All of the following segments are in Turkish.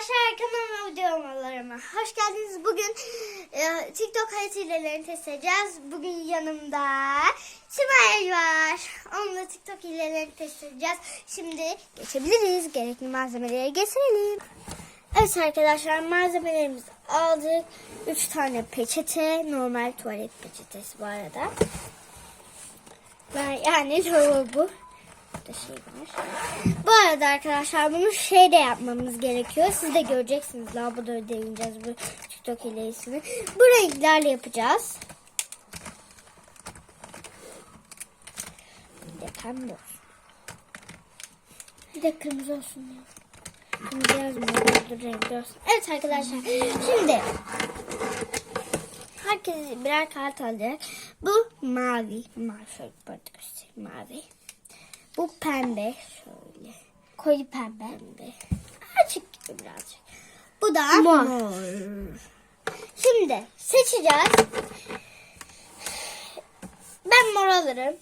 arkadaşlar kanalıma videolarıma hoş geldiniz. Bugün e, TikTok hayat hilelerini test edeceğiz. Bugün yanımda Simay var. Onunla TikTok hilelerini test edeceğiz. Şimdi geçebiliriz. Gerekli malzemeleri getirelim. Evet arkadaşlar malzemelerimizi aldık. 3 tane peçete. Normal tuvalet peçetesi bu arada. Ben, yani bu. Burada şey var. Arada arkadaşlar bunu şeyde yapmamız gerekiyor. Siz de göreceksiniz. Lavaboda deneyeceğiz bu TikTok hilesini. Bu renklerle yapacağız. Bir de pembe olsun. Bir de kırmızı olsun ya. Kırmızı yazmıyor. Renkli olsun. Evet arkadaşlar. Şimdi herkes birer kart alacak. Bu mavi. Mavi. Mavi. Bu pembe. Şöyle. Koyu pembe. pembe. Açık gibi birazcık. Bu da mor. Şimdi seçeceğiz. Ben mor alırım.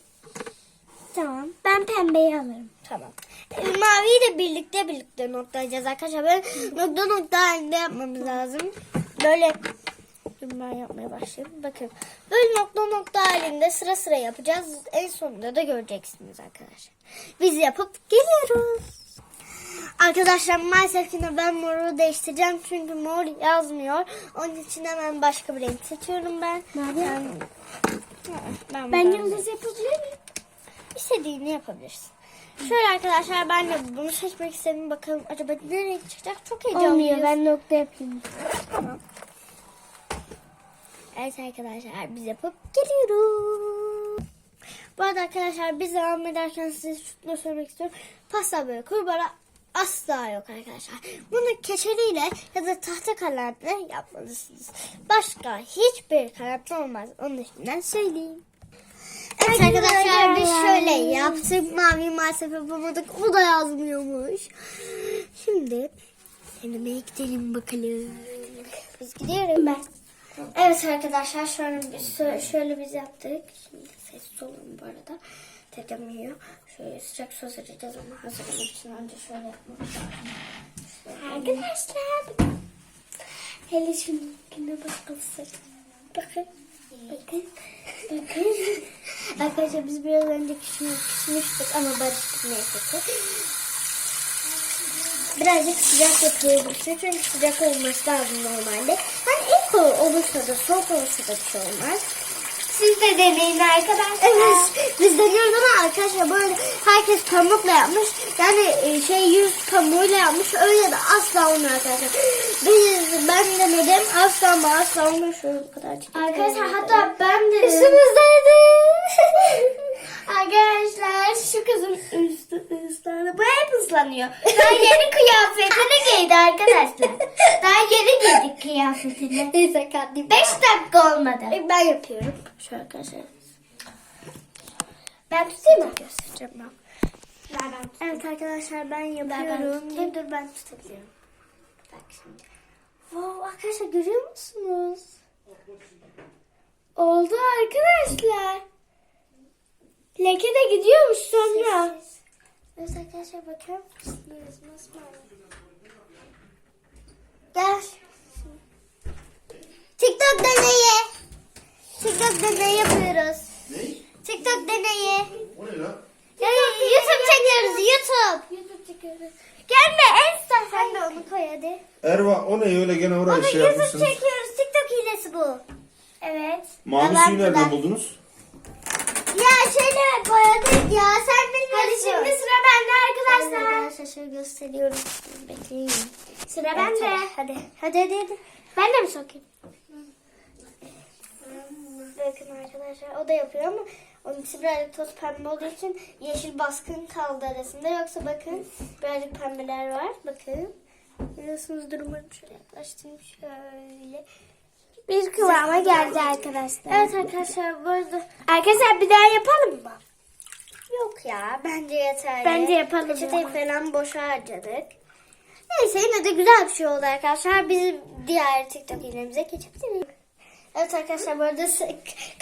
Tamam. Ben pembeyi alırım. Tamam. E, Maviyi de birlikte birlikte noktalayacağız arkadaşlar. Böyle nokta nokta halinde yapmamız lazım. Böyle Dur ben yapmaya başlayayım. Bakın. Böyle nokta nokta halinde sıra sıra yapacağız. En sonunda da göreceksiniz arkadaşlar. Biz yapıp geliyoruz. Arkadaşlar maalesef ki ben moru değiştireceğim. Çünkü mor yazmıyor. Onun için hemen başka bir renk seçiyorum ben. Ben, ben, Ben ben yıldız yapabilir miyim? İstediğini yapabilirsin. Şöyle arkadaşlar ben de bunu seçmek istedim. Bakalım acaba ne renk çıkacak? Çok heyecanlıyım. Olmuyor ben nokta yapayım. Evet arkadaşlar biz yapıp geliyoruz. Bu arada arkadaşlar biz devam ederken size şunu söylemek istiyorum. Pasta böyle kurbara asla yok arkadaşlar. Bunu keçeliyle ya da tahta kalemle yapmalısınız. Başka hiçbir kalemle olmaz. Onu da şimdiden söyleyeyim. Evet arkadaşlar biz şöyle yaptık. Mavi maalesef yapamadık. O da yazmıyormuş. Şimdi denemeye gidelim bakalım. Biz gidiyoruz. Ben. Evet arkadaşlar şöyle, biz- şöyle biz yaptık. Şimdi sessiz olun bu arada. Dedem yiyor. Şöyle sıcak su hazırlayacağız ama hazırlamak için önce şöyle yapmamız lazım. Arkadaşlar. Hele şununkine bakılsın. Bakın. Bakın. Bakın. Arkadaşlar biz biraz önce küsmüş, küsmüştük ama barıştık neyse ki. Birazcık sıcak şey çünkü sıcak olması lazım normalde. Hani ilk ol- olursa da soğuk olursa da bir şey olmaz. Siz de deneyin arkadaşlar. Evet biz deniyoruz ama arkadaşlar böyle herkes pamukla yapmış. Yani e, şey yüz pamuğuyla yapmış. Öyle de asla olmuyor arkadaşlar. Biz, ben denedim asla ama asla olmuyor. Şöyle bu kadar. Arkadaşlar hatta ben de Üstümüzdeydi. Arkadaşlar şu kızın üstü ıslandı. Bu hep ıslanıyor. Daha yeni kıyafetini giydi arkadaşlar. Daha yeni giydik kıyafetini. Neyse kendim. 5 dakika olmadı. Ben yapıyorum. Şöyle arkadaşlar. Ben tutayım mı? Göstereceğim ben. Ben tutayım. Evet arkadaşlar ben ben yapıyorum. tutayım. dur dur ben tutabilirim. Bak şimdi. Wow arkadaşlar görüyor musunuz? Oldu arkadaşlar. Leke de gidiyormuş sonra. Sessiz. Evet arkadaşlar bakar mısınız? Masmavi. Gel. TikTok deneyi. TikTok deneyi yapıyoruz. Ne? TikTok deneyi. O ne lan? Ya, YouTube çekiyoruz YouTube. YouTube çekiyoruz. Gelme Ensta. Sen de onu koy hadi. Erva o ne öyle gene oraya Onu şey YouTube yapmışsınız. çekiyoruz. TikTok hilesi bu. Evet. Mavi Ben suyu nereden buldunuz? Ya şöyle boyadık ya. Sen bilmiyorsun. Hadi şimdi sıra bende arkadaşlar. Arkadaşlar şöyle gösteriyorum. Bekleyin. Sıra Evet, bende. Hadi. Hadi hadi hadi. Ben de mi sokayım? Bakın arkadaşlar o da yapıyor ama onun için birazcık toz pembe olduğu için yeşil baskın kaldı arasında. Yoksa bakın birazcık pembeler var. Bakın. Görüyorsunuz umarım şöyle yaklaştırayım şöyle. Bir kıvama geldi arkadaşlar. Evet arkadaşlar bu arada Arkadaşlar bir daha yapalım mı? yok ya bence yeterli. Bence yapalım Peçeteyi falan boşa harcadık. Neyse yine de güzel bir şey oldu arkadaşlar. Biz diğer TikTok ilerimize geçebiliriz. Evet arkadaşlar bu arada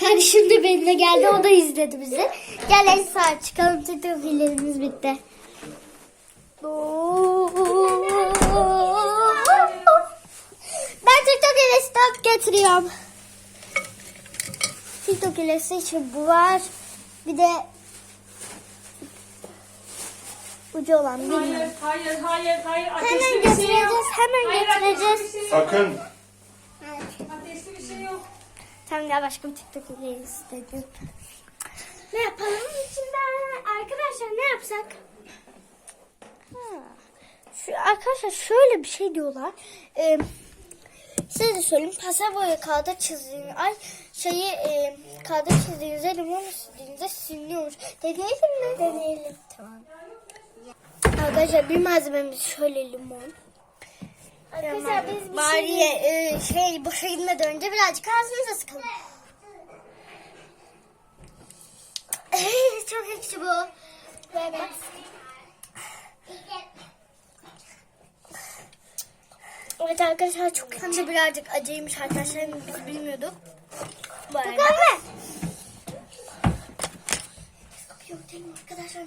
kardeşim de benimle geldi. O da izledi bizi. Gel sağ çıkalım. TikTok ilerimiz bitti. Oo. Getiriyorum. TikTok için bu var. Bir de ucu olan bilmiyorum. Hayır, hayır, hayır, hayır. Hemen Ateşli bir şey getireceğiz, yok. hemen Hayır, getireceğiz. Ateşli bir şey yok. Sakın. Ateşli bir şey yok. Tamam gel başka bir TikTok hilesi dedim. Ne yapalım içinden? Arkadaşlar ne yapsak? Ha. Şu, arkadaşlar şöyle bir şey diyorlar. Ee, size de söyleyeyim. Pasta boya kağıda çizdiğiniz ay şeyi e, kağıda çizdiğinizde limon sürdüğünüzde siliniyormuş. Deneyelim mi? Deneyelim. Tamam. Arkadaşlar bir malzememiz şöyle limon. Arkadaşlar biz bir Bari şey... e, şey boşa gitmeden önce birazcık ağzımıza sıkalım. Çok ekşi bu. Evet. Evet arkadaşlar çok ekşi birazcık acıymış arkadaşlar biz bilmiyorduk. Arada. Bakalım. Yok değil mi arkadaşlar?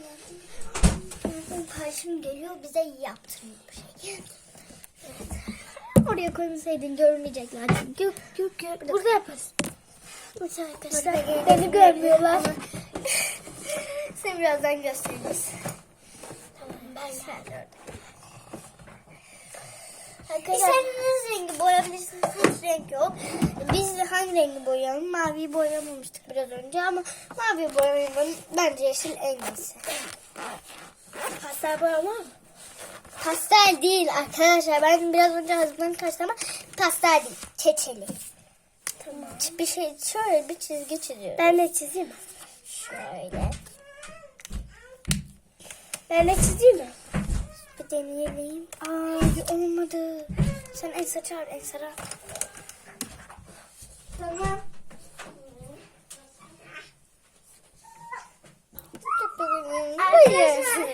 Karşım geliyor bize yaptırıyor bir şey. Evet. Oraya koymasaydın görmeyecekler çünkü. Yok yok yok. Burada yaparız. Mesela arkadaşlar Beni görmüyorlar. Sen birazdan gösteririz. Tamam ben sen İstediğiniz rengi boyayabilirsiniz. Hiç renk yok. Biz de hangi rengi boyayalım? Maviyi boyamamıştık biraz önce ama mavi boyamayalım. Bence yeşil en iyisi. pastel boyama mı? Pastel değil arkadaşlar. Ben biraz önce hazırladım kaçtı ama pastel değil. Keçeli. Tamam. Bir şey şöyle bir çizgi çiziyorum. Ben de çizeyim mi? Şöyle. Ben de çizeyim mi? Bir deneyelim. Aa olmadı. Sen Ensar çağır Ensar'a. Tamam. Arkadaşlar.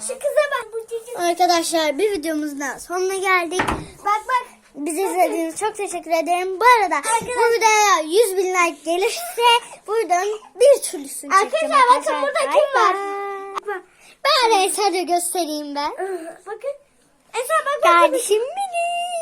Şu kıza bak bu çocuk. Arkadaşlar bir videomuzun daha sonuna geldik. Bak bak. Bizi izlediğiniz çok teşekkür ederim. Bu arada bu videoya 100 bin like gelirse buradan bir türlüsünü çekeceğim. Arkadaşlar bakın burada kim var? bay. Ben Ensar'ı göstereyim ben. Bakın. Esra bak bak. Kardeşim benim.